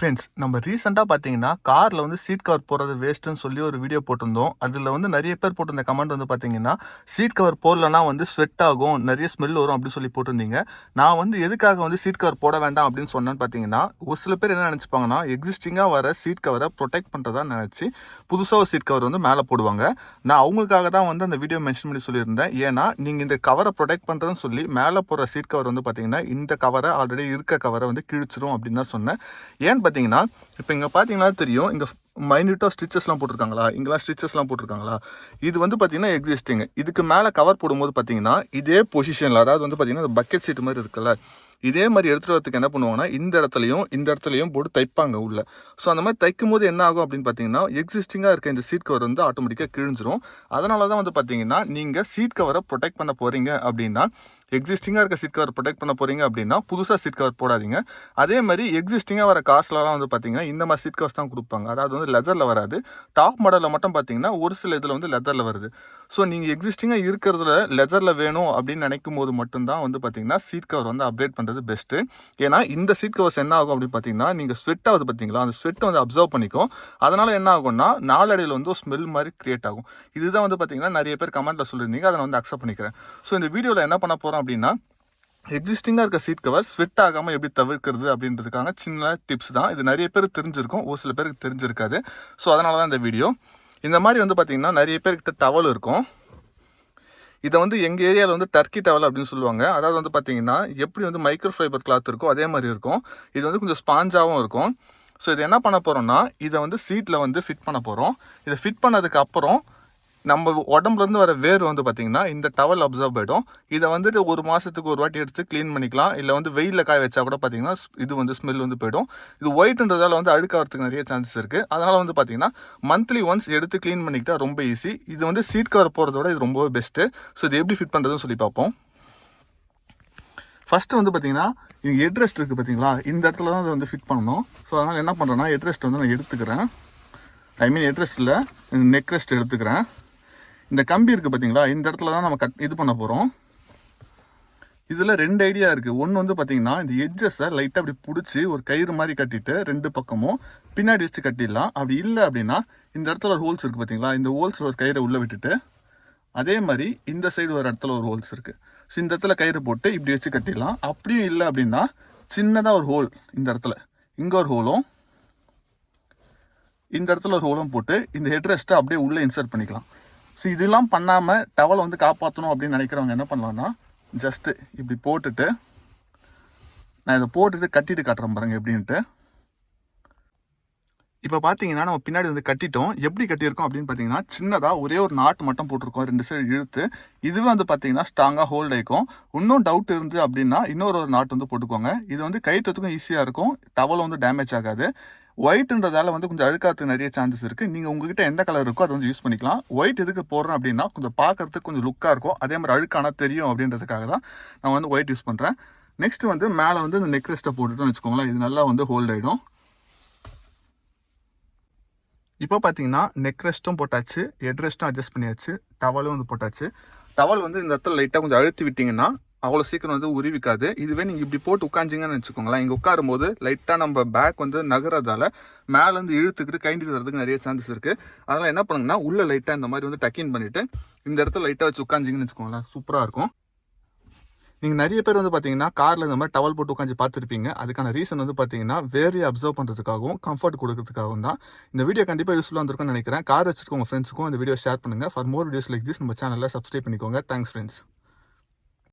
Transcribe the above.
Friends நம்ம ரீசெண்டாக பார்த்தீங்கன்னா காரில் வந்து சீட் கவர் போடுறது வேஸ்ட்டுன்னு சொல்லி ஒரு வீடியோ போட்டிருந்தோம். அதில் வந்து நிறைய பேர் போட்டிருந்த கமெண்ட் வந்து பார்த்தீங்கன்னா சீட் கவர் போடலன்னா வந்து ஸ்வெட் ஆகும் நிறைய ஸ்மெல் வரும் அப்படின்னு சொல்லி போட்டிருந்தீங்க. நான் வந்து எதுக்காக வந்து சீட் கவர் போட வேண்டாம் அப்படின்னு சொன்னேன்னு பார்த்தீங்கன்னா ஒரு சில பேர் என்ன நினச்சிப்பாங்கன்னா எக்ஸிஸ்டிங்காக வர சீட் கவரை ப்ரொடெக்ட் பண்ணுறதா நினச்சி புதுசாக ஒரு சீட் கவர் வந்து மேலே போடுவாங்க. நான் அவங்களுக்காக தான் வந்து அந்த வீடியோ மென்ஷன் பண்ணி சொல்லியிருந்தேன். ஏன்னா நீங்கள் இந்த கவரை ப்ரொடெக்ட் பண்ணுறதுன்னு சொல்லி மேலே போடுற சீட் கவர் வந்து பார்த்தீங்கன்னா இந்த கவரை ஆல்ரெடி இருக்க கவரை வந்து கிழிச்சிரும் அப்படின்னு தான் சொன்னேன். ஏன் பார்த்தீங்கன்னா இப்போ இங்கே பார்த்தீங்கன்னா தெரியும் இங்கே மைன்யூட்டாக ஸ்டிச்சஸ்லாம் போட்டிருக்காங்களா? இங்கெல்லாம் ஸ்டிச்சஸ்லாம் போட்டிருக்காங்களா? இது வந்து பார்த்தீங்கன்னா எக்ஸிஸ்டிங் இதுக்கு மேலே கவர் போடும்போது பார்த்தீங்கன்னா இதே பொசிஷனில் அதாவது வந்து பார்த்தீங்கன்னா பக்கெட் சீட் மாதிரி இருக்குல்ல? இதே மாதிரி எடுத்துகிட்டு வரதுக்கு என்ன பண்ணுவாங்கன்னா இந்த இடத்துலையும் இந்த இடத்துலையும் போட்டு தைப்பாங்க உள்ள. ஸோ அந்த மாதிரி தைக்கும் போது என்ன ஆகும் அப்படின்னு பார்த்தீங்கன்னா எக்ஸிஸ்டிங்காக இருக்க இந்த சீட் கவர் வந்து ஆட்டோமேட்டிக்காக கிழிஞ்சிரும். அதனால தான் வந்து பார்த்தீங்கன்னா நீங்கள் சீட் கவரை ப்ரொடெக்ட் பண்ண போகிறீங்க அப்படின்னா எக்ஸிஸ்டிங்காக இருக்க சீட் கவர் ப்ரொடெக்ட் பண்ண போகிறீங்க அப்படின்னா புதுசாக சீட் கவர் போடாதீங்க. அதே மாதிரி எக்ஸிஸ்டிங்காக வர காஸ்ட்லலாம் வந்து பார்த்தீங்கன்னா இந்த மாதிரி சீட் கவர்ஸ் தான் கொடுப்பாங்க. அதாவது வந்து லெதரில் வராது. டாப் மாடலில் மட்டும் பார்த்தீங்கன்னா ஒரு சில இதில் வந்து லெதரில் வருது. ஸோ நீங்கள் எக்ஸிஸ்டிங்காக இருக்கிறதுல லெதரில் வேணும் அப்படின்னு நினைக்கும் போது மட்டும்தான் வந்து பார்த்தீங்கன்னா சீட் கவர் வந்து அப்டேட் பண்ணுறது பெஸ்ட்டு ஏன்னா இந்த சீட் கவர்ஸ் என்ன ஆகும் அப்படின்னு பார்த்தீங்கன்னா நீங்கள் ஸ்வெட் ஆகுது பார்த்தீங்களா அந்த ஸ்வெட்டை வந்து அப்சர்வ் பண்ணிக்கும். அதனால் என்ன ஆகும்னா நாளடையில் வந்து ஒரு ஸ்மெல் மாதிரி கிரியேட் ஆகும். இதுதான் வந்து பார்த்தீங்கன்னா நிறைய பேர் கமெண்ட்டில் சொல்லியிருந்தீங்க. அதை நான் வந்து அக்செப்ட் பண்ணிக்கிறேன். ஸோ இந்த வீடியோவில் என்ன பண்ண போகிறோம் அப்படின்னா எக்ஸிஸ்டிங்காக இருக்க சீட் கவர் ஸ்வெட் ஆகாமல் எப்படி தவிர்க்கிறது அப்படின்றதுக்கான சின்ன டிப்ஸ் தான். இது நிறைய பேர் தெரிஞ்சிருக்கும். ஒரு சில பேருக்கு தெரிஞ்சிருக்காது. ஸோ அதனால தான் இந்த வீடியோ இந்த மாதிரி வந்து பார்த்திங்கன்னா நிறைய பேர்கிட்ட டவல் இருக்கும். இதை வந்து எங்கள் ஏரியாவில் வந்து டர்க்கி டவல் அப்படின்னு சொல்லுவாங்க. அதாவது வந்து பார்த்தீங்கன்னா எப்படி வந்து மைக்ரோ ஃபைபர் கிளாத் இருக்கோ அதே மாதிரி இருக்கும். இது வந்து கொஞ்சம் ஸ்பாஞ்சாகவும் இருக்கும். ஸோ இது என்ன பண்ண போகிறோம்னா இதை வந்து சீட்டில் வந்து ஃபிட் பண்ண போகிறோம் இதை ஃபிட் பண்ணதுக்கு அப்புறம் நம்ம உடம்புலேருந்து வர வேர் வந்து பார்த்திங்கன்னா இந்த டவல் அப்சர்வ் ஆகிடும் இதை வந்துட்டு ஒரு மாதத்துக்கு ஒரு வாட்டி எடுத்து க்ளீன் பண்ணிக்கலாம். இல்லை வந்து வெயிலில் காய வச்சா கூட பார்த்திங்கன்னா இது வந்து ஸ்மெல் வந்து போயிடும். இது ஒயிட்ன்றதால வந்து அழுக்காகிறதுக்கு நிறைய சான்சஸ் இருக்குது அதனால் வந்து பார்த்திங்கன்னா மந்த்லி ஒன்ஸ் எடுத்து க்ளீன் பண்ணிக்கிட்டா ரொம்ப ஈஸி இது வந்து சீட் கவர் போகிறத விட இது ரொம்பவே பெஸ்ட்டு ஸோ இது எப்படி ஃபிட் பண்ணுறதுன்னு சொல்லி பார்ப்போம் ஃபஸ்ட்டு வந்து பார்த்திங்கன்னா இங்கே ஹெட்ரெஸ்ட் இருக்குது பார்த்தீங்களா இந்த இடத்துல தான் அதை வந்து ஃபிட் பண்ணணும். ஸோ அதனால் என்ன பண்ணுறேன்னா ஹெட்ரெஸ்ட் வந்து நான் எடுத்துக்கிறேன். ஐ மீன் ஹெட்ரெஸ்ட் இல்லை நெக் ரெஸ்ட் எடுத்துக்கிறேன். இந்த கம்பி இருக்குது பார்த்தீங்களா இந்த இடத்துல தான் நம்ம கட் இது பண்ண போகிறோம் இதில் ரெண்டு ஐடியா இருக்குது ஒன்று வந்து பார்த்தீங்கன்னா இந்த எட்ஜஸை லைட்டாக அப்படி பிடிச்சி ஒரு கயிறு மாதிரி கட்டிட்டு ரெண்டு பக்கமும் பின்னாடி வச்சு கட்டிடலாம். அப்படி இல்லை அப்படின்னா இந்த இடத்துல ஒரு ஹோல்ஸ் இருக்குது பார்த்தீங்களா இந்த ஹோல்ஸில் ஒரு கயிறை உள்ளே விட்டுட்டு அதே மாதிரி இந்த சைடு ஒரு இடத்துல ஒரு ஹோல்ஸ் இருக்குது ஸோ இந்த இடத்துல கயிறு போட்டு இப்படி வச்சு கட்டிடலாம். அப்படியும் இல்லை அப்படின்னா சின்னதாக ஒரு ஹோல் இந்த இடத்துல. இங்கே ஒரு ஹோலும் இந்த இடத்துல ஒரு ஹோலும் போட்டு இந்த ஹெட் ரெஸ்ட்டை அப்படியே உள்ளே இன்சர்ட் பண்ணிக்கலாம். ஸோ இதெல்லாம் பண்ணாமல் டவலை வந்து காப்பாற்றணும் அப்படின்னு நினைக்கிறவங்க என்ன பண்ணலாம்னா ஜஸ்ட்டு இப்படி போட்டுட்டு நான் இதை போட்டுட்டு கட்டிட்டு காட்டுறேன் பாருங்க எப்படின்ட்டு. இப்போ பார்த்தீங்கன்னா நம்ம பின்னாடி வந்து கட்டிட்டோம். எப்படி கட்டியிருக்கோம் அப்படின்னு பார்த்தீங்கன்னா சின்னதாக ஒரே ஒரு நாட்டு மட்டும் போட்டிருக்கோம். ரெண்டு சைடு இழுத்து. இதுவே வந்து பார்த்தீங்கன்னா ஸ்ட்ராங்காக ஹோல்ட் ஆகிக்கும் இன்னும் டவுட் இருந்து அப்படின்னா இன்னொரு ஒரு நாட்டு வந்து போட்டுக்கோங்க. இது வந்து கைட்டுறதுக்கும் ஈஸியாக இருக்கும். டவலை வந்து டேமேஜ் ஆகாது. ஒயிட்ன்றதால வந்து கொஞ்சம் அழுக்காத்துக்கு நிறைய சான்சஸ் இருக்குது நீங்கள் உங்ககிட்ட எந்த கலர் இருக்கோ அதை வந்து யூஸ் பண்ணிக்கலாம். ஒயிட் எதுக்கு போடுறேன் அப்படின்னா கொஞ்சம் பார்க்கறதுக்கு கொஞ்சம் லுக்காக இருக்கும். அதே மாதிரி அழுக்கானா தெரியும் அப்படின்றதுக்காக தான் நான் வந்து ஒயிட் யூஸ் பண்ணுறேன் நெக்ஸ்ட் வந்து மேலே வந்து இந்த நெக்ரெஸ்ட்டை போட்டுட்டோம்னு வச்சுக்கோங்களேன். இது நல்லா வந்து ஹோல்ட் ஆகிடும் இப்போ பார்த்தீங்கன்னா நெக் ரெஸ்ட்டும் போட்டாச்சு ஹெட் ரெஸ்ட்டும் அட்ஜஸ்ட் பண்ணியாச்சு டவலும் வந்து போட்டாச்சு. டவல் வந்து இந்த இடத்துல லைட்டாக கொஞ்சம் அழுத்தி விட்டிங்கன்னா அவ்வளோ சீக்கிரம் வந்து உருவிக்காது. இதுவே நீங்கள் இப்படி போட்டு உட்காந்திங்கன்னு வச்சுக்கோங்களேன். இங்கே உட்காரும்போது லைட்டாக நம்ம பேக் வந்து நகரதால மேலேருந்து இழுத்துக்கிட்டு கைண்டிட்டு வரதுக்கு நிறைய சான்சஸ் இருக்குது அதனால் என்ன பண்ணுங்கன்னா உள்ளே லைட்டாக இந்த மாதிரி வந்து டக்கின் பண்ணிவிட்டு இந்த இடத்துல லைட்டாக வச்சு உட்காந்திங்கன்னு வச்சுக்கோங்களேன் சூப்பராக இருக்கும். நீங்கள் நிறைய பேர் வந்து பார்த்தீங்கன்னா காரில் இந்த மாதிரி டவல் போட்டு உட்காந்து பார்த்துருப்பீங்க. அதுக்கான ரீசன் வந்து பார்த்தீங்கன்னா வேறையை அப்சர்வ் பண்ணுறதுக்காகவும் கம்ஃபர்ட் கொடுக்கறதுக்காகவும் தான். இந்த வீடியோ கண்டிப்பாக யூஸ்ஃபுல்லாக இருந்திருக்கும்னு நினைக்கிறேன். கார் வச்சிருக்கோங்க ஃப்ரெண்ட்ஸுக்கும் இந்த வீடியோ ஷேர் பண்ணுங்கள் for more videos like this நம்ம சேனலில் சப்ஸ்கிரைப் பண்ணிக்கோங்க. Thanks friends